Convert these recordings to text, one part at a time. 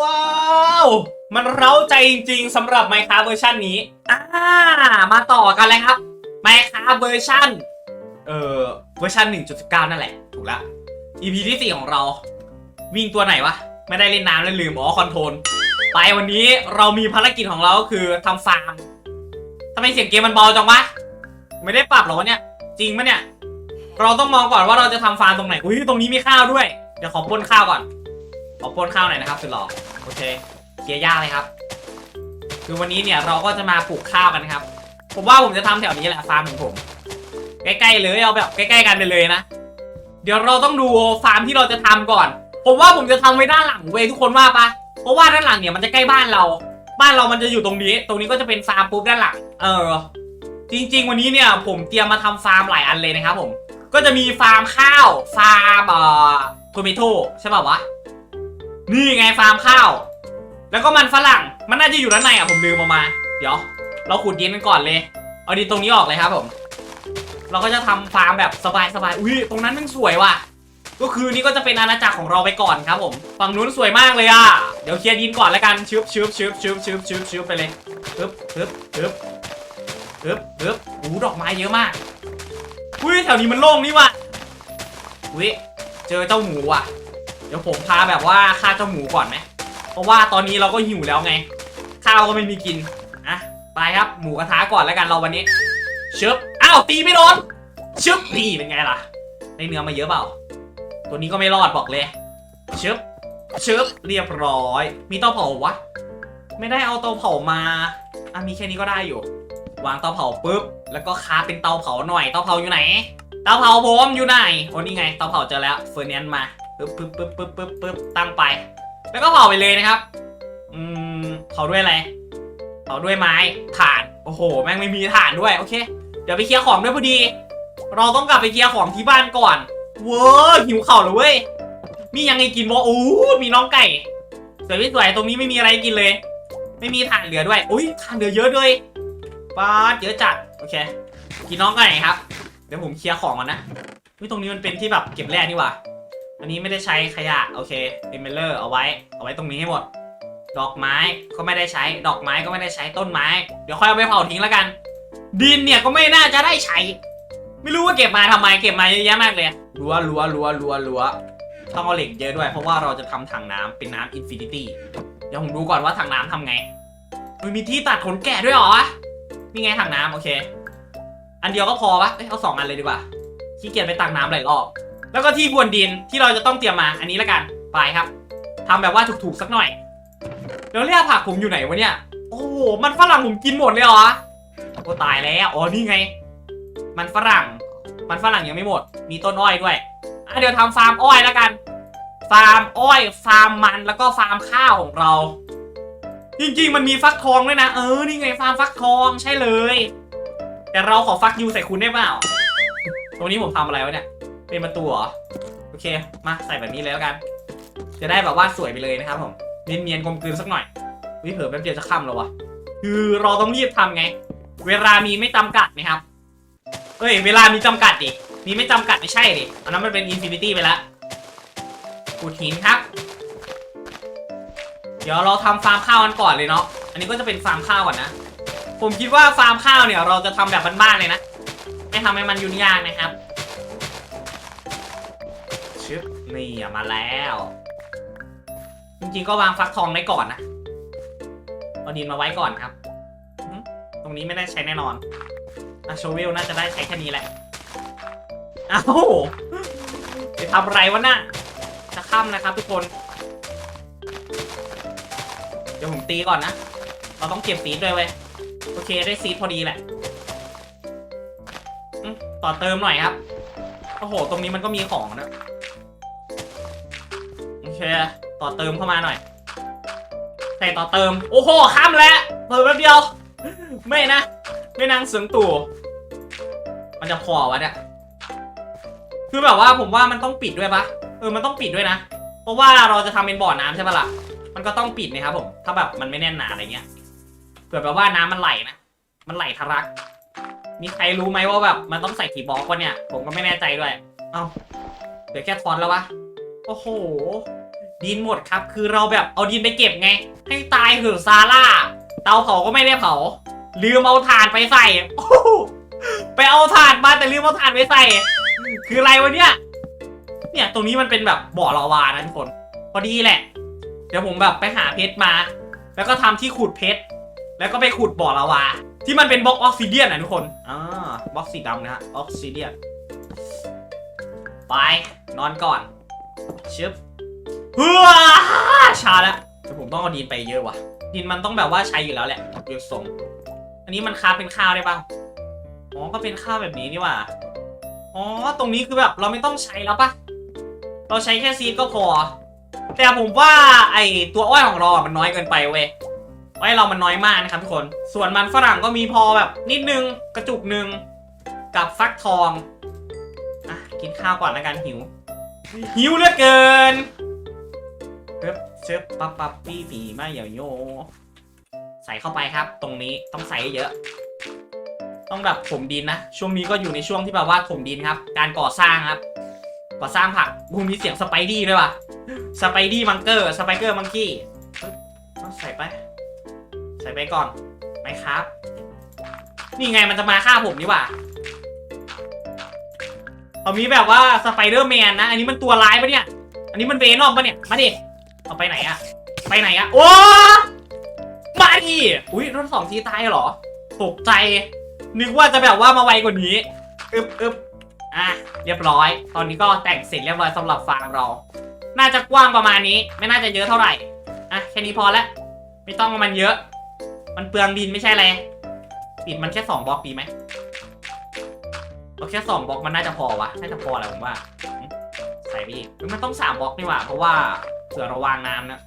ว้าว มันเร้าใจจริงๆสำหรับ Minecraft เวอร์ชันนี้ อ่า มาต่อกันเลยครับ Minecraft เวอร์ชันเอ่อเวอร์ชัน1.19 นั่นแหละ ถูกละ EP ที่ 4 ของเรา วิ่งตัวไหนวะ ไม่ได้เล่นน้ำแล้วลืมอ๋อคอนโทรลไปวันนี้เรามีภารกิจของเราก็คือทำฟาร์มทำไมเสียงเกมมันเบาจังวะไม่ได้ปรับหรอวะเนี่ย จริงปะเนี่ย เราต้องมองก่อนว่าเราจะทำฟาร์มตรงไหน อุ้ยตรงนี้มีข้าวด้วย เดี๋ยวขอป้นข้าวก่อน ขอปล้นข้าวหน่อยนะครับสุดหล่อโอเคเคลียร์ยากเลยครับ คือวันนี้เนี่ยเราก็จะมาปลูกข้าวกันนะครับ ผมว่าผมจะทำแถวนี้แหละฟาร์มของผม ใกล้ๆเลยเอาแบบใกล้ๆกันไปเลยนะ เดี๋ยวเราต้องดูฟาร์มที่เราจะทำก่อน ผมว่าผมจะทำไว้ด้านหลังเว้ยทุกคนว่าปะเพราะว่าด้านหลังเนี่ยมันจะใกล้บ้านเรา บ้านเรามันจะอยู่ตรงนี้ ตรงนี้ก็จะเป็นฟาร์มปุ๊บด้านหลัง เออ จริง ๆ วันนี้เนี่ยผมเตรียมมาทำฟาร์มหลายอันเลยนะครับผม ก็จะมีฟาร์มข้าว ฟาร์มเอ่อทมิโตใช่ป่าวะ นี่ไงฟาร์มข้าว แล้วก็มันฝรั่ง มันน่าจะอยู่ด้านในอะผมลืมเออกมา เดี๋ยว เราขุดดินกันก่อนเลย เอาดินตรงนี้ออกเลยครับผม เราก็จะทำฟาร์มแบบสบายๆ อุ้ยตรงนั้นมันสวยว่ะ ก็คือนี่ก็จะเป็นอาณาจักรของเราไปก่อนครับผม ฝั่งนู้นสวยมากเลยอะ เดี๋ยวเคลียร์ดินก่อนแล้วกันชึบชึบชึบชึบชึบชึบชึบไปเลยชึบชึบชึบชึบชึบอู้ดอกไม้เยอะมาก อุ้ยแถวนี้มันโล่งนี่ว่ะอุ้ยเจอเจ้าหมูว่ะ เดี๋ยวผมพาแบบว่าฆ่าเจ้าหมูก่อนไหมเพราะว่าตอนนี้เราก็หิวแล้วไง ข้าวก็ไม่มีกินอะไปครับหมูกระทะก่อนแล้วกันเราวันนี้ชึบอ้าวตีไม่โดนชึบนี่เป็นไงล่ะได้เนื้อมาเยอะเปล่า ตัวนี้ก็ไม่รอดบอกเลยชึบชึบเรียบร้อย มีเตาเผาวะไม่ได้เอาเตาเผามาอะมีแค่นี้ก็ได้อยู่ วางเตาเผาปุ๊บ แล้วก็คาเป็นเตาเผาหน่อยเตาเผาอยู่ไหนเตาเผาผมอยู่ไหนโอ้นี่ไงเตาเผาเจอแล้วเฟอร์เนียนมา ปึ๊บปึ๊บปึ๊บปึ๊บปึ๊บปึ๊บตั้งไป แล้วก็เผาไปเลยนะครับ อืมเผาด้วยอะไรเผาด้วยไม้ถ่าน โอ้โห แม่งไม่มีถ่านด้วย โอเค เดี๋ยวไปเคลียร์ของด้วยพอดี เราต้องกลับไปเคลียร์ของที่บ้านก่อน เว้อหิวเข่าเลยเว้ย มียังไงกินวะอู้มีน้องไก่ สวยไม่สวยตรงนี้ไม่มีอะไรกินเลย ไม่มีถ่านเหลือด้วย อุ้ยถ่านเหลือเยอะด้วยป้าเยอะจัด โอเค กินน้องไก่ครับ เดี๋ยวผมเคลียร์ของก่อนนะวิตรงนี้มันเป็นที่แบบเก็บแร่นี่หว่า อันนี้ไม่ได้ใช้ขยะโอเคเอเมเลอร์เอาไว้ เอาไว้ตรงนี้ให้หมด ดอกไม้ก็ไม่ได้ใช้ ดอกไม้ก็ไม่ได้ใช้ต้นไม้ เดี๋ยวค่อยเอาไปเผาทิ้งแล้วกัน ดินเนี่ยก็ไม่น่าจะได้ใช้ ไม่รู้ว่าเก็บมาทำไมเก็บมาเยอะแยะมากเลยรั้วรั้วรั้วรั้วรั้วต้องเอาเหล็กเยอะด้วยเพราะว่าเราจะทำถังน้ำเป็นน้ำอินฟินิตี้เดี๋ยวผมดูก่อนว่าถังน้ำทำไงมันมีที่ตัดขนแกะด้วยเหรอนี่ไงถังน้ำโอเค อันเดียวก็พอปะเอ้ยเอาสองอันเลยดีกว่าขี้เกียจไปตักน้ำหลายรอบ แล้วก็ที่บวนดินที่เราจะต้องเตรียมมาอันนี้ละกันไปครับทำแบบว่าถูกๆสักหน่อยแล้วเรียกผักผมอยู่ไหนวะเนี่ย โอ้โหมันฝรั่งผมกินหมดเลยเหรอโอ้ตายแล้วอ๋อนี่ไง มันฝรั่ง มันฝรั่งยังไม่หมด มีต้นอ้อยด้วยอะเดี๋ยวทำฟาร์มอ้อยแล้วกัน ฟาร์มอ้อย ฟาร์มมันแล้วก็ฟาร์มข้าวของเรา จริงๆ มันมีฟักทองด้วยนะเออนี่ไงฟาร์มฟักทองใช่เลย แต่เราขอฟักยูใส่คุณได้เปล่าตรงนี้ผมทำอะไรวะเนี่ย เป็นประตูเหรอ โอเค มาใส่แบบนี้เลยแล้วกัน จะได้แบบว่าสวยไปเลยนะครับผมเนียนๆกลมกลืนสักหน่อยวิเผลอแป๊บเดียวจะค่ำแล้ววะคือเราต้องรีบทำไง เวลามีไม่จำกัดนะครับเอ้ยเวลามีจำกัดดิมีไม่จำกัดไม่ใช่ดิอันนั้นมันเป็นอินฟินิตี้ไปแล้วขุดหินครับ เดี๋ยวเราทำฟาร์มข้าวกันก่อนเลยเนาะอันนี้ก็จะเป็นฟาร์มข้าวก่อนนะ ผมคิดว่าฟาร์มข้าวเนี่ยเราจะทำแบบบ้านๆเลยนะ ไม่ทำให้มันยุ่งยากนะครับ ชึบนี่อะมาแล้ว จริงๆก็วางฟักทองไว้ก่อนนะเอาดินมาไว้ก่อนครับ ตรงนี้ไม่ได้ใช้แน่นอนอะโชเวลน่าจะได้ใช้แค่นี้แหละ เอ้าจะทำอะไรวะน่ะจะค่ำนะครับทุกคน เดี๋ยวผมตีก่อนนะ เราต้องเก็บซีดด้วยเว้ย โอเคได้ซีดพอดีแหละต่อเติมหน่อยครับ โอ้โห ตรงนี้มันก็มีของนะ คต่อเติมเข้ามาหน่อย ใส่ต่อเติม โอ้โหข้ามแล้วเพิ่มแป๊บเดียว ไม่นะ ไม่นางเสืองตู่ มันจะพอวะเนี่ย คือแบบว่าผมว่ามันต้องปิดด้วยปะเออ มันต้องปิดด้วยนะ เพราะว่าเราจะทำเป็นบ่อน้ำใช่ปะล่ะ มันก็ต้องปิดนะครับผม ถ้าแบบมันไม่แน่นหนาอะไรเงี้ย เผื่อแบบว่าน้ำมันไหลนะ มันไหลทะลัก มีใครรู้ไหมว่าแบบมันต้องใส่กี่บล็อกวะเนี่ย ผมก็ไม่แน่ใจด้วย เอ้า เดี๋ยวแค่ทอนแล้ววะ โอ้โห ดินหมดครับ คือเราแบบเอาดินไปเก็บไง ให้ตายเถอะซาร่า เตาเผาก็ไม่ได้เผา ลืมเอาถ่านไปใส่โอ้โหไปเอาถ่านมาแต่ลืมเอาถ่านไปใส่ คืออะไรวะเนี่ย เนี่ยตรงนี้มันเป็นแบบบ่อลาวานะทุกคน พอดีแหละ เดี๋ยวผมแบบไปหาเพชรมา แล้วก็ทำที่ขุดเพชร แล้วก็ไปขุดบ่อลาวา ที่มันเป็นบล็อกออกซิเดียนนะทุกคน อ่า บล็อกสีดำนะฮะ ออกซิเดียน ไป นอนก่อนชึบ เฮ้อชาแล้วแต่ผมต้องเอาดินไปเยอะว่ะ ดินมันต้องแบบว่าใช้อยู่แล้วแหละเดี๋ยวส่งอันนี้มันค้าเป็นข้าวได้ป่ะอ๋อก็เป็นข้าวแบบนี้นี่ว่าอ๋อตรงนี้คือแบบเราไม่ต้องใช้แล้วปะเราใช้แค่ซีดก็พอ แต่ผมว่าไอตัวอ้อยของเราอะมันน้อยเกินไปเว้ยอ้อยเรามันน้อยมากนะครับทุกคน ส่วนมันฝรั่งก็มีพอแบบนิดนึงกระจุกนึงกับฟักทองอะกินข้าวก่อนแล้วกันหิว หิวเหลือเกิน เชิบเชิบปั๊บปั๊บปี้ปีมาเหยาโย ใส่เข้าไปครับ ตรงนี้ต้องใส่เยอะ ต้องแบบถมดินนะ ช่วงนี้ก็อยู่ในช่วงที่แบบว่าถมดินครับ การก่อสร้างครับ ก่อสร้างผักบูมีเสียงสไปดี้ด้วยว่ะ สไปดี้มังเกอร์ สไปเกอร์มังกี้ต้องใส่ไป ใส่ไปก่อนไหมครับ นี่ไงมันจะมาฆ่าผมนี่ว่าเอามีแบบว่าสไปเดอร์แมนนะ อันนี้มันตัวร้ายปะเนี่ย อันนี้มันเวนอมปะเนี่ย มาดิ เอาไปไหนอะไปไหนอะโอ้มาอุ้ยรถสองทีตายเหรอตกใจ นึกว่าจะแบบว่ามาไวกว่านี้อึบอึบอะเรียบร้อย ตอนนี้ก็แต่งเสร็จเรียบร้อยสำหรับฟาร์มเรา น่าจะกว้างประมาณนี้ ไม่น่าจะเยอะเท่าไหร่อะแค่นี้พอแล้วไม่ต้องเอามันเยอะ มันเปลืองดินไม่ใช่อะไรปิดมันแค่สองบล็อกดีไหมเอาแค่สองบล็อกมันน่าจะพอวะน่าจะพอแหละผมว่า ใส่ไปอีกมันต้องสามบล็อกนี่หว่าเพราะว่า เผื่อเราวางน้ำนะ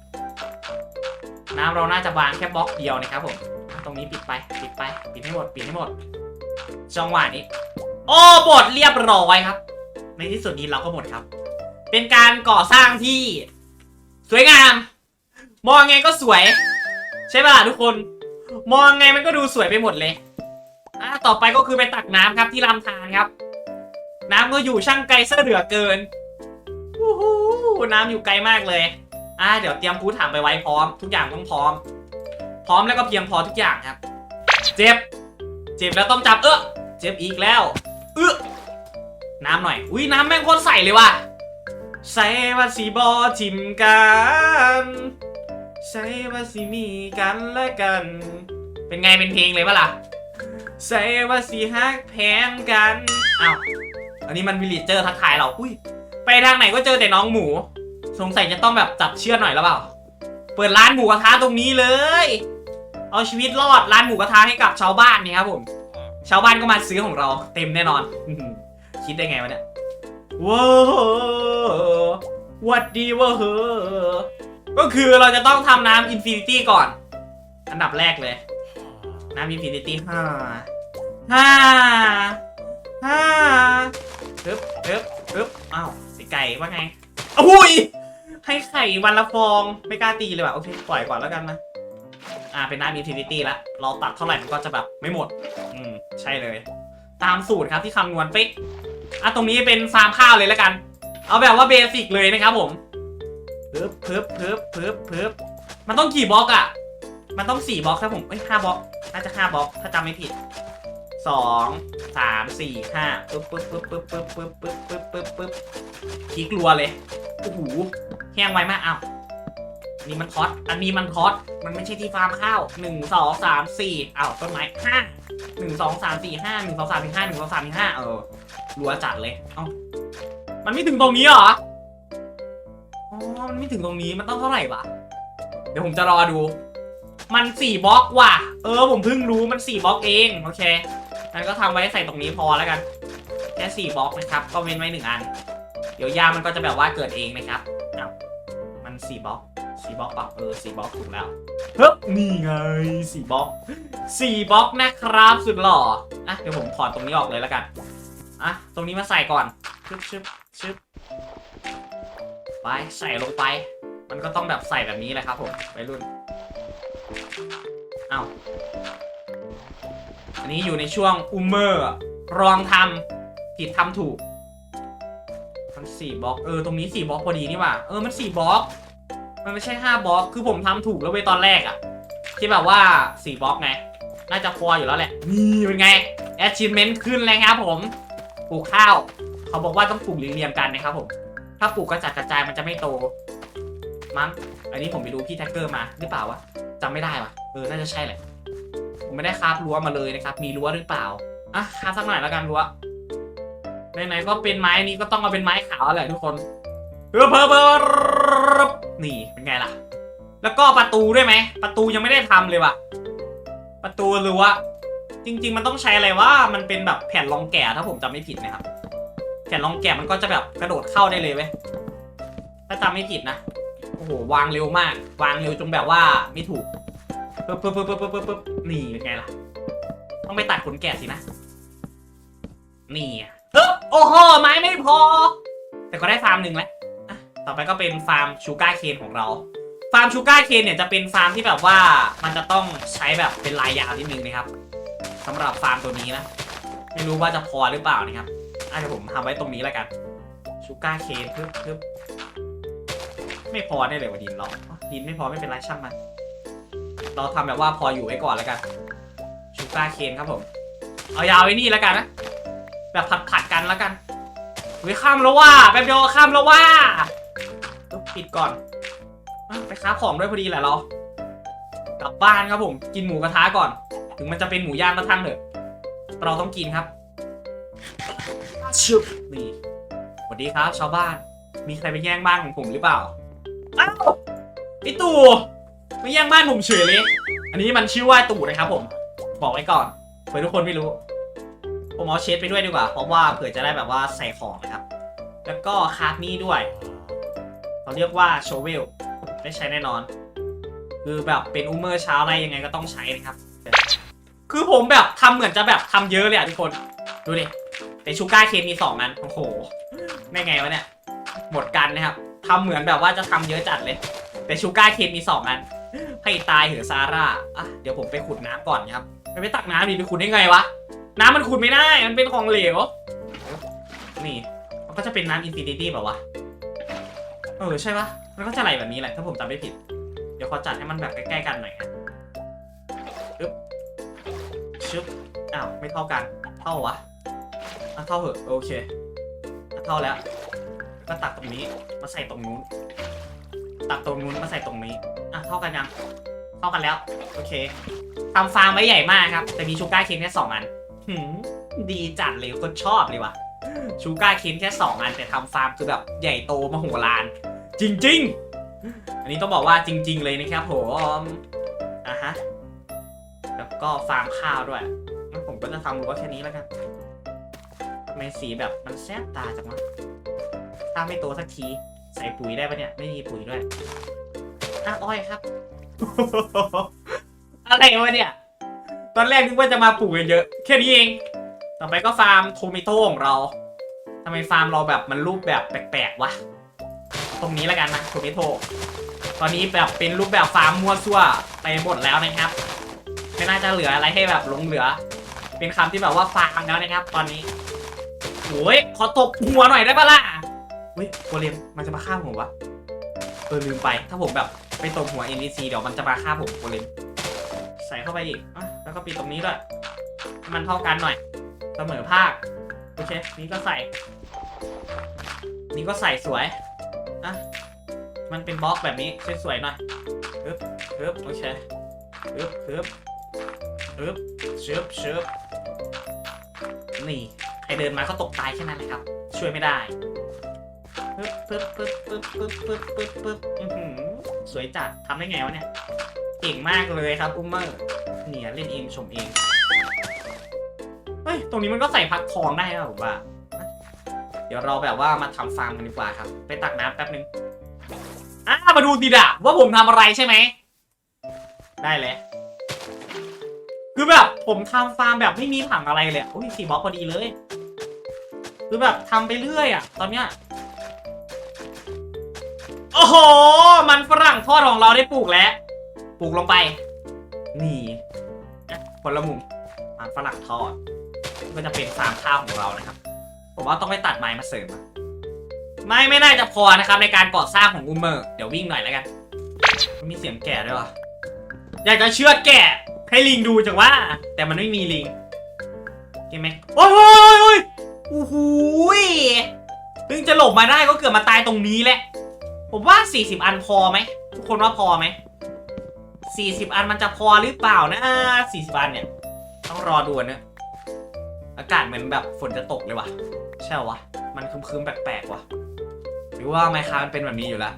น้ำเราน่าจะวางแค่บล็อกเดียวนะครับผมตรงนี้ปิดไปปิดไปปิดให้หมดปิดให้หมดจังหวะนี้ โอ้หมดเรียบร้อยครับ ในที่สุดนี้เราก็หมดครับ เป็นการก่อสร้างที่ สวยงาม มองไงก็สวย ใช่ป่ะล่ะทุกคน มองไงมันก็ดูสวยไปหมดเลยอะต่อไปก็คือไปตักน้ำครับที่ลำธารครับ น้ำก็อยู่ช่างไกลเสือเหลือเกินู้น้ำอยู่ไกลมากเลย อะเดี๋ยวเตรียมพูดถามไปไว้พร้อม ทุกอย่างต้องพร้อม พร้อมแล้วก็เพียงพอทุกอย่างครับ เจ็บ เจ็บแล้วต้องจับเออเจ็บอีกแล้ว เออน้ำหน่อย อุ้ยน้ำแม่งโคตรใสเลยว่ะ ใส่ว่าสีบอทิมกันใส่ว่าสีมีกันและกัน เป็นไงเป็นเพลงเลยปะล่ะใส่ว่าสีฮักแพงกันอ้าวอันนี้มันวิลเลเจอร์ทักทายเรา อุ้ย ทางไหนก็เจอแต่น้องหมู สงสัยจะต้องแบบจับเชือกหน่อยแล้วเปล่า เปิดร้านหมูกระทะตรงนี้เลย เอาชีวิตรอดร้านหมูกระทะให้กับชาวบ้านนี่ครับผม ชาวบ้านก็มาซื้อของเราเต็มแน่นอน คิดได้ไงวะเนี่ยว้าววัดดีเวะเฮอก็คือเราจะต้องทำน้ำอินฟินิตี้ก่อน อันดับแรกเลย น้ำอินฟินิตี้ห้าห้าห้าปึ๊บปึ๊บปึ๊บอ้าว ไก่ว่าไงอุ้ย ให้ไข่วันละฟอง ไม่กล้าตีเลยว่ะ โอเค ปล่อยก่อนแล้วกันนะ อ่า เป็นน้ำอินฟินิตี้ละ เราตัดเท่าไหร่มันก็จะแบบไม่หมด อืม ใช่เลย ตามสูตรครับที่คำนวณเป๊ะอะ ตรงนี้เป็นฟาร์มข้าวเลยแล้วกัน เอาแบบว่าเบสิกเลยนะครับผมปึ๊บปึ๊บปึ๊บปึ๊บปึ๊บมันต้องกี่บล็อกอะมันต้องสี่บล็อกครับผมเอ้ยห้าบล็อก น่าจะห้าบล็อก ถ้าจำไม่ผิด สองสามสี่ห้าปึ๊บปึ๊บปึ๊บปึ๊บปึ๊บปึ๊บปึ๊บปึ๊บปึ๊บปึ๊บขี้กลัวเลยโอ้โหแห้งไวมากอ้าวนนี้มันคอสอันนี้มันคอสมันไม่ใช่ที่ฟาร์มข้าวหนึ่งสองสามสี่อ้าวต้นไม้ห้าหนึ่งสองสามสี่ห้าหนึ่งสองสามสี่ห้าหนึ่งสองสามสี่ห้าเออรัวจัดเลยเอ้ามันไม่ถึงตรงนี้เหรออ๋อมันไม่ถึงตรงนี้มันต้องเท่าไหร่วะเดี๋ยวผมจะรอดู มันสี่บล็อกว่ะ เออผมเพิ่งรู้มันสี่บล็อกเอง โอเค งั้นก็ทำไว้ใส่ตรงนี้พอแล้วกัน แค่สี่บล็อกนะครับ ก็เว้นไว้หนึ่งอัน เดี๋ยวยามันก็จะแบบว่าเกิดเองนะครับอ้าวมันสี่บล็อกสี่บล็อกปล่าเออสี่บล็อกถูกแล้วเฮ้ยนี่ไงสี่บล็อกสี่บล็อกนะครับสุดหล่ออะเดี๋ยวผมถอดตรงนี้ออกเลยแล้วกันอะตรงนี้มาใส่ก่อนชึบชึบชึบไปใส่ลงไป มันก็ต้องแบบใส่แบบนี้แหละครับผมไปรุ่น เอา อันนี้อยู่ในช่วงอุมเมอร์ลองทำผิดทำถูกมันสี่บล็อกเออตรงนี้สี่บล็อกพอดีนี่หว่าเออมันสี่บล็อก มันไม่ใช่ห้าบล็อกคือผมทำถูกแล้วเว้ยตอนแรกอะที่แบบว่าสี่บล็อกไงน่าจะพออยู่แล้วแหละนี่เป็นไง achievement ขึ้นเลยครับผมปลูกข้าว เขาบอกว่าต้องปลูกเรียงๆกันนะครับผมถ้าปลูกกระจัดกระจายมันจะไม่โตมั้งอันนี้ผมไปดูพี่แท็กเกอร์มาหรือเปล่าวะจำไม่ได้วะเออน่าจะใช่แหละ ผมไม่ได้คาบรั้วมาเลยนะครับ มีรั้วหรือเปล่าอะคาบสักหน่อยแล้วกันรั้วไหนๆก็เป็นไม้นี้ก็ต้องเอาเป็นไม้ขาวแหละทุกคนเพิ่มเพิ่มเพิ่มนี่เป็นไงล่ะ แล้วก็ประตูด้วยไหมประตูยังไม่ได้ทำเลยว่ะ ประตูรั้วจริง ๆ มันต้องใช้อะไรว่ามันเป็นแบบแผ่นรองแกะถ้าผมจำไม่ผิดนะครับ แผ่นรองแกะมันก็จะแบบกระโดดเข้าได้เลยเว้ยถ้าจำไม่ผิดนะโอ้โหวางเร็วมาก วางเร็วจนแบบว่าไม่ถูก ปึ๊บปึ๊บปึ๊บปึ๊บปึ๊บปึ๊บนี่เป็นไงล่ะ ต้องไปตัดขนแกะสินะ นี่อะเฮ้ยโอ้โห ไม้ไม่พอ แต่ก็ได้ฟาร์มหนึ่งแล้วอะต่อไปก็เป็นฟาร์มชูการ์เคนของเรา ฟาร์มชูการ์เคนเนี่ยจะเป็นฟาร์มที่แบบว่ามันจะต้องใช้แบบเป็นลายยาวนิดนึงนะครับสำหรับฟาร์มตัวนี้นะ ไม่รู้ว่าจะพอหรือเปล่านะครับอาจจะผมทำไว้ตรงนี้แล้วกันชูการ์เคนปึ๊บปึ๊บไม่พอได้เลยว่าดินเราอ๋อดินไม่พอไม่เป็นไรช่างมัน เราทำแบบว่าพออยู่ไว้ก่อนแล้วกัน ชูการ์เคนครับผม เอายาวไว้นี่แล้วกันนะ แบบผัดผัดๆกันแล้วกันเฮ้ยข้ามแล้วว่าแป๊บเดียวก็ข้ามแล้วว่าต้องปิดก่อนอะไปค้าของด้วยพอดีแหละเรา กลับบ้านครับผม กินหมูกระทะก่อน ถึงมันจะเป็นหมูย่างก็ทั้งเถอะ เราต้องกินครับชึบนี่สวัสดีครับ ชาวบ้าน มีใครไปแย่งบ้านของผมหรือเปล่า อ้าวไอตู่ ไม่แย่งบ้านผมเฉยเลย อันนี้มันชื่อว่าตู่นะครับผม บอกไว้ก่อนเผื่อทุกคนไม่รู้ ผมเอาเชดไปด้วยดีกว่า เพราะว่าเผื่อจะได้แบบว่าใส่ของนะครับ แล้วก็คาร์ดนี่ด้วย เขาเรียกว่าโชเวล ได้ใช้แน่นอน คือแบบเป็นอูเมอร์เช้าอะไรยังไงก็ต้องใช้นะครับ คือผมแบบทำเหมือนจะแบบทำเยอะเลยอะทุกคน ดูดิแต่ชูก้าเคนมีสองอัน โอ้โหได้ไงวะเนี่ย หมดกันนะครับทำเหมือนแบบว่าจะทำเยอะจัดเลย แต่ชูก้าเคนมีสองอัน ให้ตายเหอะซาร่าอะเดี๋ยวผมไปขุดน้ำก่อนครับไปไปตักน้ำดิไปขุดได้ไงวะ น้ำมันขุดไม่ได้ มันเป็นของเหลว นี่ มันก็จะเป็นน้ำอินฟินิตี้แบบวะ เออใช่ปะมันก็จะไหลแบบนี้แหละ ถ้าผมจำไม่ผิด เดี๋ยวขอจัดให้มันแบบใกล้ๆกันหน่อยนะอึ๊บชึบอ้าวไม่เท่ากัน เท่าวะเท่าเหอะโอเค เท่าแล้ว ก็ตักตรงนี้ มาใส่ตรงนู้น ตักตรงนู้นมาใส่ตรงนี้ อะเท่ากันยังเท่ากันแล้ว โอเคทำฟาร์มไว้ใหญ่มากครับ แต่มีชูการ์เคนแค่สองอันหืมดีจัดเลยคนชอบเลยว่ะชูการ์เคนแค่สองอัน แต่ทำฟาร์มคือแบบใหญ่โตมโหฬารจริง ๆ อันนี้ต้องบอกว่าจริง ๆ เลยนะครับผมอะฮะแล้วก็ฟาร์มข้าวด้วยงั้นผมก็จะทำรั้วแค่นี้แล้วกันทำไมสีแบบมันแซ่บตาจังวะถ้าไม่โตสักทีใส่ปุ๋ยได้ปะเนี่ย ไม่มีปุ๋ยด้วย อะอ้อยครับ อะไรวะเนี่ย ตอนแรกนึกว่าจะมาปลูกเยอะๆแค่นี้เอง ต่อไปก็ฟาร์มโทมิโต้ของเราทำไมฟาร์มเราแบบมันรูปแบบแปลกๆวะ ตรงนี้แล้วกันนะโทมิโต้ตอนนี้แบบเป็นรูปแบบฟาร์มมั่วซั่วไปหมดแล้วนะครับ ไม่น่าจะเหลืออะไรให้แบบหลงเหลือ เป็นคำที่แบบว่าฟาร์มแล้วนะครับ ตอนนี้โอ้ยขอตบหัวหน่อยได้ปะล่ะเฮ้ยโกเลมมันจะมาฆ่าผมวะเออลืมไป ถ้าผมแบบ ไปตบหัว NPC เดี๋ยวมันจะมาฆ่าผมโกเลมใส่เข้าไปอีกอะแล้วก็ปิดตรงนี้ด้วยให้มันเท่ากันหน่อย เสมอภาค โอเค นี่ก็ใส่ นี่ก็ใส่สวย อะ มันเป็นบล็อกแบบนี้สวยๆหน่อยปึ๊บปึ๊บโอเคปึ๊บปึ๊บปึ๊บชึบชึบนี่ ใครเดินมาก็ตกตายแค่นั้นนะครับ ช่วยไม่ได้ปึ๊บปึ๊บปึ๊บปึ๊บปึ๊บปึ๊บปึ๊บปึ๊บอื้อหือ สวยจัดทำได้ไงวะเนี่ย เก่งมากเลยครับอุ้มเมอร์เนี่ยเล่นเองชมเอง เฮ้ย ตรงนี้มันก็ใส่พักทองได้นะผมว่า เดี๋ยวเราแบบว่ามาทำฟาร์มกันดีกว่าครับ ไปตักน้ำแป๊บนึงอ่ามาดูดิดะว่าผมทำอะไรใช่ไหม ได้เลย คือแบบผมทำฟาร์มแบบไม่มีผังอะไรเลยอะอุ้ยสี่บล็อกพอดีเลย คือแบบทำไปเรื่อยอะตอนเนี้ย โอ้โห มันฝรั่งทอดของเราได้ปลูกแล้ว ปลูกลงไป นี่อะคนละมุมมันฝรั่งทอด ก็จะเป็นฟาร์มข้าวของเรานะครับ ผมว่าต้องไปตัดไม้มาเสริมอะไม้ไม่น่าจะพอนะครับ ในการก่อสร้างของอูเมอร์ เดี๋ยววิ่งหน่อยแล้วกัน มีเสียงแกะด้วยวะอยากจะเชื่อดแกะให้ลิงดูจังว่า แต่มันไม่มีลิงใช่ไหมโอ้ยโอ้ยโอ้ยโอ้โหยเพิ่งจะหลบมาได้ก็เกือบมาตายตรงนี้แหละ ผมว่า 40 อันพอไหมทุกคนว่าพอไหม 40 อันมันจะพอหรือเปล่านะ 40 อันเนี่ย ต้องรอดูนะอากาศเหมือนแบบฝนจะตกเลยว่ะ ใช่วะ มันครึมๆแปลกๆว่ะ หรือว่าไมค้ามันเป็นแบบนี้อยู่แล้ว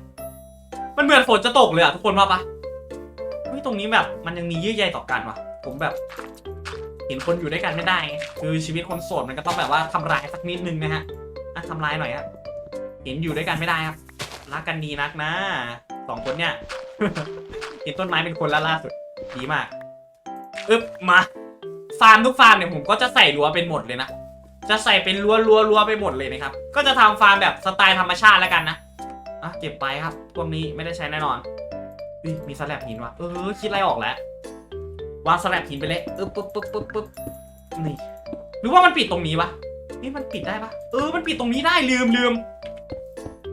มันเหมือนฝนจะตกเลยอะทุกคนว่าปะเฮ้ยตรงนี้แบบมันยังมีเยื่อใยต่อกันว่ะ ผมแบบ เห็นคนอยู่ด้วยกันไม่ได้ คือชีวิตคนโสดมันก็ต้องแบบว่าทำร้ายสักนิดนึงนะฮะอะทำร้ายหน่อยฮะเห็นอยู่ด้วยกันไม่ได้ครับ รักกันดีนักนะสองคนเนี่ย เห็นต้นไม้เป็นคนละล่าสุดดีมากอึบมาฟาร์มทุกฟาร์มเนี่ยผมก็จะใส่รั้วเป็นหมดเลยนะ จะใส่เป็นรั้วรั้วรั้วไปหมดเลยนะครับ ก็จะทำฟาร์มแบบสไตล์ธรรมชาติแล้วกันนะอะเก็บไปครับพวกนี้ไม่ได้ใช้แน่นอนอุ๊ยมีสแลบหินว่ะเออคิดอะไรออกแล้ววางสแลบหินไปเลยอึบปึ๊บปึ๊บปึ๊บปึ๊บนี่หรือว่ามันปิดตรงนี้วะนี่มันปิดได้ปะเออมันปิดตรงนี้ได้ลืมลืม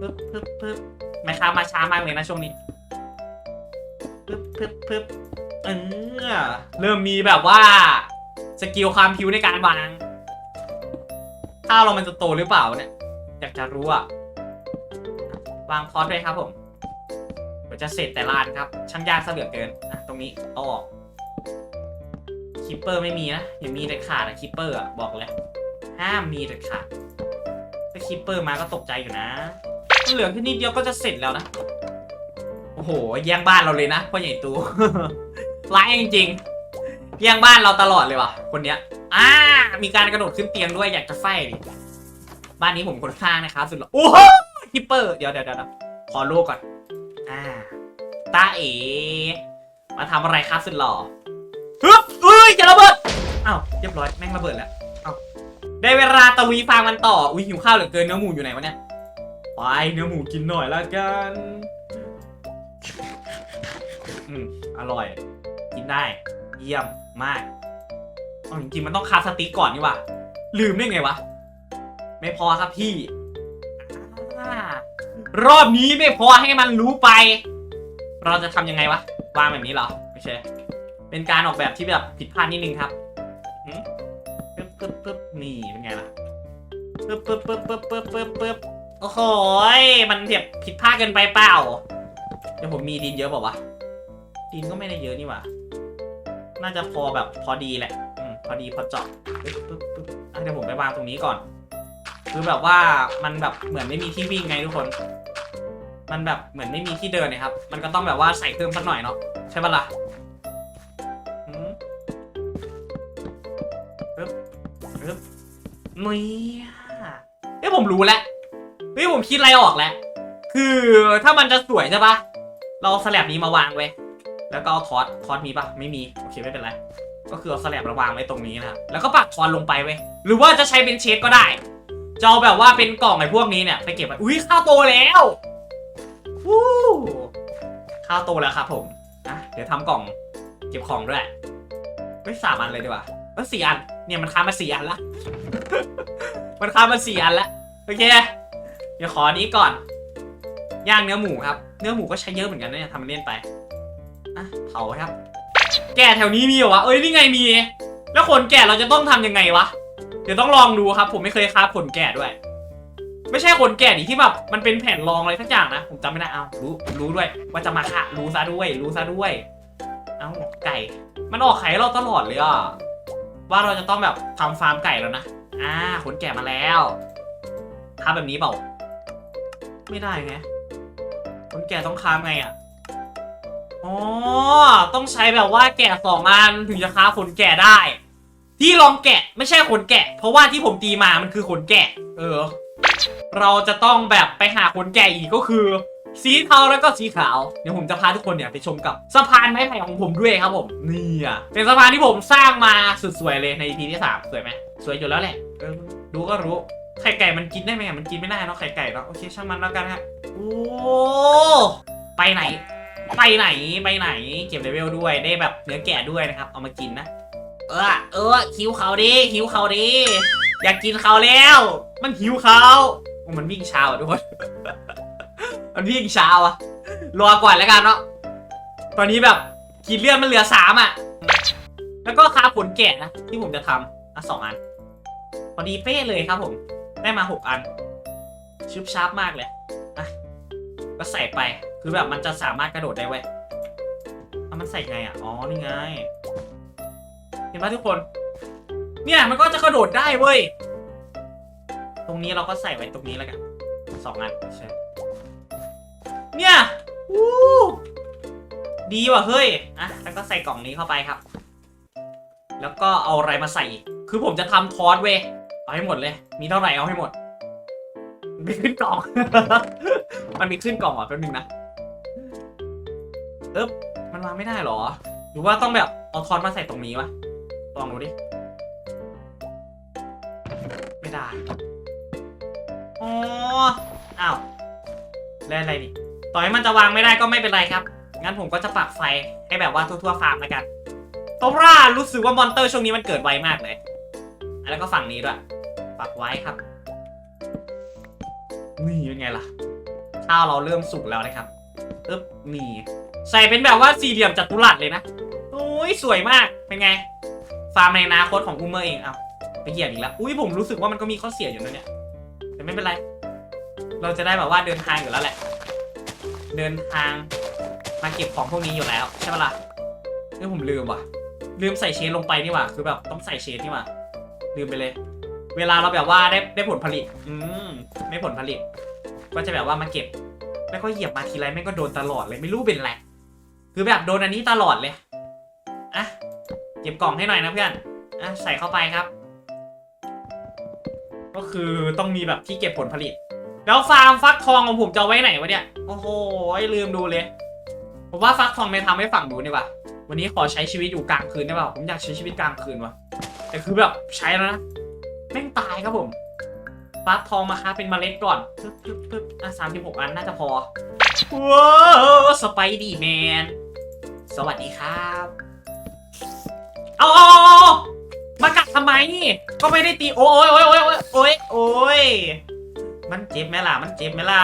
ปึ๊บปึ๊บปึ๊บแม่ค้ามาช้ามากเลยนะช่วงนี้ปึ๊บปึ๊บปึ๊บเออเริ่มมีแบบว่า สกิลความพิวในการวางข้าวเรามันจะโตหรือเปล่าเนี่ย อยากจะรู้อะวางพอดด้วยครับผมเดี๋ยวจะเสร็จแต่ลานครับ ช่างยากซะเหลือเกินอะตรงนี้เอาออกคิปเปอร์ไม่มีนะอย่ามีเด็ดขาดอะคิปเปอร์อะบอกเลย ห้ามมีเด็ดขาดถ้าคิปเปอร์มาก็ตกใจอยู่นะ เหลือแค่นิดเดียวก็จะเสร็จแล้วนะ โอ้โห แย่งบ้านเราเลยนะพ่อใหญ่ตูร้ายจริงๆแย่งบ้านเราตลอดเลยว่ะ คนเนี้ย อ่า มีการกระโดดขึ้นเตียงด้วยอยากจะไฟดิ บ้านนี้ผมคนข้างนะครับสุดหล่อโอ้โหคิปเปอร์ เดี๋ยวเดี๋ยวเดี๋ยวขอโลกก่อน อ่า ตาเอ๋มาทำอะไรครับสุดหล่อฮึบเอ้ยจะระเบิดอ้าวเรียบร้อยแม่งระเบิดแล้วอ้าวได้เวลาตะลุยฟาร์มมันต่อ อุ้ยหิวข้าวเหลือเกินเนื้อหมูอยู่ไหนวะเนี่ย ไปเนื้อหมูกินหน่อยละกันอืมอร่อย กินได้ เยี่ยมมากเอาจริงๆมันต้องคาสติกก่อนนี่ว่าลืมได้ไงวะ ไม่พอครับพี่รอบนี้ไม่พอให้มันรู้ไป เราจะทำยังไงวะวางแบบนี้เหรอไม่ใช่ เป็นการออกแบบที่แบบผิดพลาดนิดนึงครับหืมปึ๊บปึ๊บปึ๊บนี่เป็นไงล่ะปึ๊บปึ๊บปึ๊บปึ๊บปึ๊บปึ๊บ โอ้โหมันแบบผิดพลาดเกินไปเปล่า เดี๋ยวผมมีดินเยอะเปล่าวะ ดินก็ไม่ได้เยอะนี่หว่า น่าจะพอแบบพอดีแหละอพอดีพอเจาะปึ๊บปึ๊บปึ๊บเดี๋ยวผมไปวางตรงนี้ก่อน คือแบบว่ามันแบบเหมือนไม่มีที่วิ่งไงทุกคน มันแบบเหมือนไม่มีที่เดินนะครับ มันก็ต้องแบบว่าใส่เพิ่มสักหน่อยเนาะใช่ปะล่ะปึ๊บปึ๊บเนี่ยเอ้ยผมรู้แล้ว ฮ้ยผมคิดอะไรออกแล้ว คือถ้ามันจะสวยใช่ปะเราสแลบนี้มาวางไว้ แล้วก็เอาทอสทอสมีปะไม่มี โอเคไม่เป็นไร ก็คือเอาสแลบมาวางไว้ตรงนี้นะครับ แล้วก็ปักทอนลงไปไว้หรือว่าจะใช้เป็นเชดก็ได้ จะเอาแบบว่าเป็นกล่องไอ้พวกนี้เนี่ยไปเก็บไว้ อุ้ยข้าวโตแล้ววู้ข้าวโตแล้วครับผมอะเดี๋ยวทำกล่องเก็บของด้วยเฮ้ยสามอันเลยดีกว่าเอ้ยสี่อัน เนี่ยมันค้ามาสี่อันละ มันค้ามาสี่อันละ โอเค ดี๋ยวขอนี้ก่อน ย่างเนื้อหมูครับ เนื้อหมูก็ใช้เยอะเหมือนกันนะเนี่ยทำมันเล่นไปอะเผาครับ แก่แถวนี้มีเหรอวะ เอ้ยนี่ไงมี แล้วขนแก่เราจะต้องทำยังไงวะ เดี๋ยวต้องลองดูครับ ผมไม่เคยค้าขนแก่ด้วย ไม่ใช่ขนแก่ดิที่แบบมันเป็นแผ่นรองอะไรสักอย่างนะ ผมจำไม่ได้ เอารู้รู้ด้วย ว่าจะมาค่ะ รู้ซะด้วย รู้ซะด้วย เอ้าไก่ มันออกไข่เราตลอดเลยอะ ว่าเราจะต้องแบบทำฟาร์มไก่แล้วนะ อ่าขนแก่มาแล้วทำแบบนี้เปล่า ไม่ได้ไงขนแก่ต้องค้าไงอะอ๋อต้องใช้แบบว่าแกะสองอันถึงจะค้าขนแก่ได้ ที่ลองแกะไม่ใช่ขนแกะ เพราะว่าที่ผมตีมามันคือขนแกะ เออ เราจะต้องแบบไปหาขนแก่อีกก็คือ สีเทาแล้วก็สีขาวเดี๋ยวผมจะพาทุกคนเนี่ยไปชมกับสะพานไม้ไผ่ของผมด้วยครับผมนี่อะเป็นสะพานที่ผมสร้างมาสุดสวยเลยใน EP ที่สามสวยไหมสวยอยู่แล้วแหละดูก็รู้ ไข่ไก่มันกินได้ไหมอะมันกินไม่ได้เนาะไข่ไก่เนาะโอเคช่างมันแล้วกันฮะโอ้ไปไหน ไปไหนไปไหน เก็บเลเวลด้วยได้แบบเนื้อแกะด้วยนะครับ เอามากินนะ เออเออหิวเขาดิหิวเขาดิอยากกินเขาแล้ว มันหิวเขาโอ้มันวิ่งเช้าอะทุกคนมันวิ่งเช้าอะรอก่อนแล้วกันเนาะตอนนี้แบบขีดเลือดมันเหลือสามอะแล้วก็คาผลแกะนะที่ผมจะทำอะสองอันพอดีเป๊ะเลยครับผม ได้มาหกอันชุบชาร์ปมากเลยอะก็ใส่ไปคือแบบมันจะสามารถกระโดดได้เว้ยอะมันใส่ไงอะอ๋อนี่ไง เห็นไหมทุกคน เนี่ยมันก็จะกระโดดได้เว้ยตรงนี้เราก็ใส่ไว้ตรงนี้แล้วกันสองอันใช่เนี่ยวู้ดีว่ะเฮ้ยอะแล้วก็ใส่กล่องนี้เข้าไปครับ แล้วก็เอาอะไรมาใส่อีกคือผมจะทำทอสเว้ย เอาให้หมดเลย มีเท่าไหร่เอาให้หมดมีขึ้นกล่อง มันมีขึ้นกล่องเหรอแป๊บนึงนะเอ๊บมันวางไม่ได้หรอ หรือว่าต้องแบบเอาทอสมาใส่ตรงนี้วะ ลองดูดิ ไม่ได้ อ๋อ อ้าว แล้วอะไรดิ ต่อให้มันจะวางไม่ได้ก็ไม่เป็นไรครับ งั้นผมก็จะปักไฟให้แบบว่าทั่วๆฟาร์มแล้วกันเพราะว่ารู้สึกว่ามอนเตอร์ช่วงนี้มันเกิดไวมากเลย แล้วก็ฝั่งนี้ด้วย ปักไว้ครับ นี่เป็นไงล่ะ ข้าวเราเริ่มสุกแล้วนะครับอึ๊บนี่ใส่เป็นแบบว่าสี่เหลี่ยมจัตุรัสเลยนะโอ้ยสวยมาก เป็นไง ฟาร์มในอนาคตของอูเมอร์เอง เอาไปเหยียบอีกแล้ว อุ้ยผมรู้สึกว่ามันก็มีข้อเสียอยู่นะเนี่ย แต่ไม่เป็นไร เราจะได้แบบว่าเดินทางอยู่แล้วแหละ เดินทางมาเก็บของพวกนี้อยู่แล้ว ใช่ปะล่ะเอ้ยผมลืมว่ะ ลืมใส่เชนลงไปนี่ว่าคือแบบต้องใส่เชนนี่ว่าลืมไปเลย เวลาเราแบบว่าได้ได้ผลผลิต อืมได้ผลผลิต ก็จะแบบว่ามาเก็บ แล้วก็เหยียบมาทีไรแม่งก็โดนตลอดเลยไม่รู้เป็นไรคือแบบโดนอันนี้ตลอดเลยอะเก็บกล่องให้หน่อยนะเพื่อนอะใส่เข้าไปครับ ก็คือต้องมีแบบที่เก็บผลผลิต แล้วฟาร์มฟักทองของผมจะไว้ไหนวะเนี่ยโอ้โหลืมดูเลยผมว่าฟักทองไปทำให้ฝั่งดูนี่ว่ะวันนี้ขอใช้ชีวิตอยู่กลางคืนได้ป่ะผมอยากใช้ชีวิตกลางคืนว่ะแต่คือแบบใช้แล้วนะ แม่งตายครับผมฟักทองมาค้าเป็นเมล็ดก่อนปึ๊บปึ๊บปึ๊บอะสามสิบหกอันน่าจะพอว้าวสไปดี้แมน สวัสดีครับเอาเอาเอามากัดทำไมก็ไม่ได้ตี โอ้ยโอ้ยโอ้ยโอ้ยโอ้ยโอ้ยมันเจ็บไหมล่ะ มันเจ็บไหมล่ะ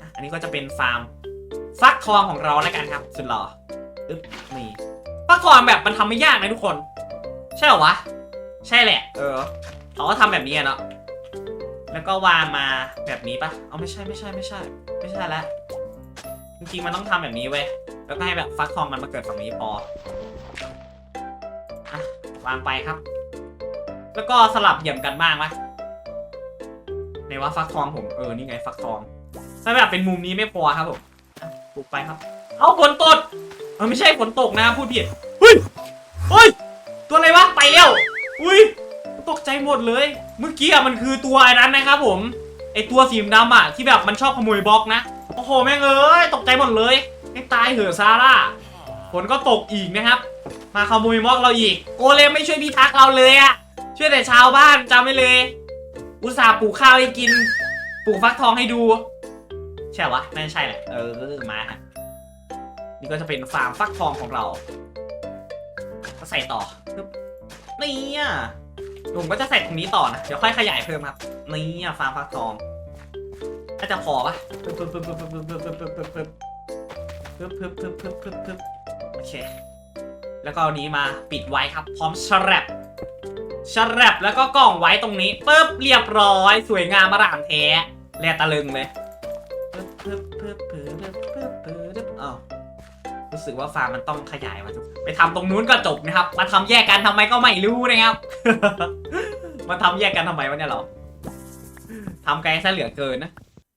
อะ อันนี้ก็จะเป็นฟาร์มฟักทองของเราแล้วกันครับ สุดหล่ออึ๊บนี่ฟักทองแบบมันทำไม่ยากนะทุกคน ใช่เหรอวะ ใช่แหละ เออ เขาก็ทำแบบนี้อะเนาะ แล้วก็วางมาแบบนี้ปะเอาไม่ใช่ไม่ใช่ไม่ใช่ ไม่ใช่แล้วจริงๆมันต้องทำแบบนี้เว้ย แล้วก็ให้แบบฟักทองมันมาเกิดฝั่งนี้พออะวางไปครับ แล้วก็สลับเหยี่ยมกันบ้างไหมในว่าฟักทองผมเออนี่ไงฟักทองถ้าแบบเป็นมุมนี้ไม่พอครับผมอะปลูกไปครับ เอาฝนตกเออไม่ใช่ฝนตกนะพูดผิดเฮ้ยเฮ้ยตัวอะไรวะไปแล้ว อุ้ยตกใจหมดเลย เมื่อกี้อะมันคือตัวไอ้นั้นนะครับผมไอตัวสีดำอะที่แบบมันชอบขโมยบล็อกนะโอ้โหแม่งเอ้ยตกใจหมดเลยให้ตายเหอะซาร่าฝนก็ตกอีกนะครับ มาขโมยบล็อกเราอีก โกเลมไม่ช่วยพิทักษ์เราเลยอะช่วยแต่ชาวบ้านจำไว้เลย อุตส่าห์ปลูกข้าวให้กินปลูกฟักทองให้ดูใช่วะไม่ใช่แหละเออมาฮะนี่ก็จะเป็นฟาร์มฟักทองของเรา ก็ใส่ต่อ เนี่อะผมก็จะใส่ตรงนี้ต่อนะ เดี๋ยวค่อยขยายเพิ่มครับ นี่อะฟาร์มฟักทองน่าจะพอปะปึ๊บปึ๊บปึ๊บปึ๊บปึ๊บปึ๊บปึ๊บปึ๊บปึ๊บปึ๊บปึ๊บปึ๊บปึ๊บปึ๊บปึ๊บโอเค แล้วก็เอานี้มาปิดไว้ครับ พร้อมชแรปชแรปแล้วก็กล่องไว้ตรงนี้ปึ๊บเรียบร้อย สวยงามมาร่างแท้แลตะลึงเลย สึกว่าฟาร์มมันต้องขยายมาไปทำตรงนู้นก็จบนะครับ มาทำแยกกันทำไมก็ไม่รู้นะครับ มาทำแยกกันทำไมวะเนี่ยเราทำไกลซะเหลือเกินนะ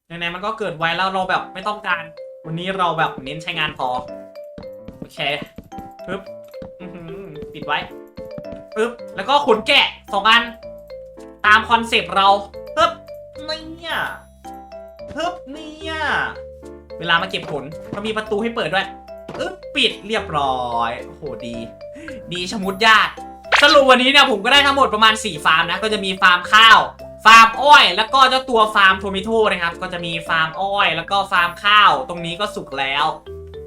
ไหนๆมันก็เกิดไวแล้วเราแบบไม่ต้องการ วันนี้เราแบบเน้นใช้งานพอโอเคปึ๊บปิดไว้ปึ๊บแล้วก็ขนแกะสองอัน ตามคอนเซปต์เราปึ๊บเนี่ยปึ๊บเนี่ยเวลามาเก็บผลก็มีประตูให้เปิดด้วย อึ๊บปิดเรียบร้อยโอ้โหดี ดีชมุดยากสรุปวันนี้เนี่ยผมก็ได้ทั้งหมดประมาณ 4 ฟาร์มนะ ก็จะมีฟาร์มข้าว ฟาร์มอ้อย แล้วก็เจ้าตัวฟาร์มโทมิโต้นะครับ ก็จะมีฟาร์มอ้อย แล้วก็ฟาร์มข้าว ตรงนี้ก็สุกแล้ว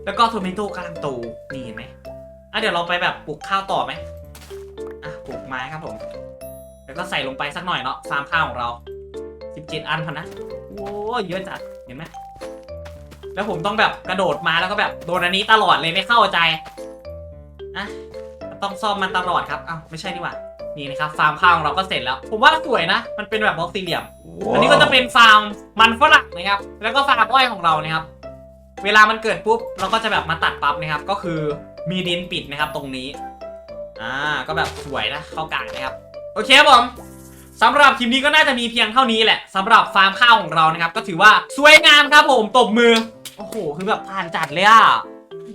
แล้วก็โทมิโต้กำลังโตนี่เห็นไหมอะเดี๋ยวเราไปแบบปลูกข้าวต่อไหมอะปลูกไม้ครับผม แล้วก็ใส่ลงไปสักหน่อยเนาะฟาร์มข้าวของเรา 17 อันพอนะโอ้เยอะจัดเห็นไหม แล้วผมต้องแบบกระโดดมาแล้วก็แบบโดนอันนี้ตลอดเลยไม่เข้าใจอะต้องซ่อมมันตลอดครับอ้าวไม่ใช่นี่หว่านี่นะครับฟาร์มข้าวของเราก็เสร็จแล้ว ผมว่าสวยนะ มันเป็นแบบบล็อกสี่เหลี่ยม อันนี้ก็จะเป็นฟาร์มมันฝรั่งนะครับ แล้วก็ฟาร์มอ้อยของเรานะครับ เวลามันเกิดปุ๊บเราก็จะแบบมาตัดปั๊บนะครับ ก็คือมีดินปิดนะครับตรงนี้ อ่า ก็แบบสวยนะเข้ากลางนะครับ โอเคครับผมสำหรับคลิปนี้ก็น่าจะมีเพียงเท่านี้แหละสำหรับฟาร์มข้าวของเรานะครับ ก็ถือว่าสวยงามครับผมตบมือ โอ้โห คือแบบผ่านจัดเลยอะ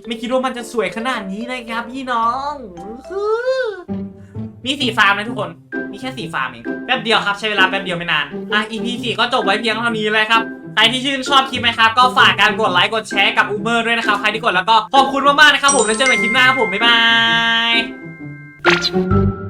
ไม่คิดว่ามันจะสวยขนาดนี้นะครับ พี่น้อง มีสีฟาร์มนะทุกคน มีแค่สีฟาร์มเอง แป๊บเดียวครับ ใช้เวลาแป๊บเดียวไม่นาน อะ EP 4ก็จบไว้เพียงเท่านี้เลยครับใครที่ชื่นชอบคลิปไหมครับ ก็ฝากการกดไลค์กดแชร์กับอูเบอร์ด้วยนะครับ ใครที่กดแล้วก็ขอบคุณมากๆนะครับผมแล้วเจอกันคลิปหน้าผม บ๊ายบาย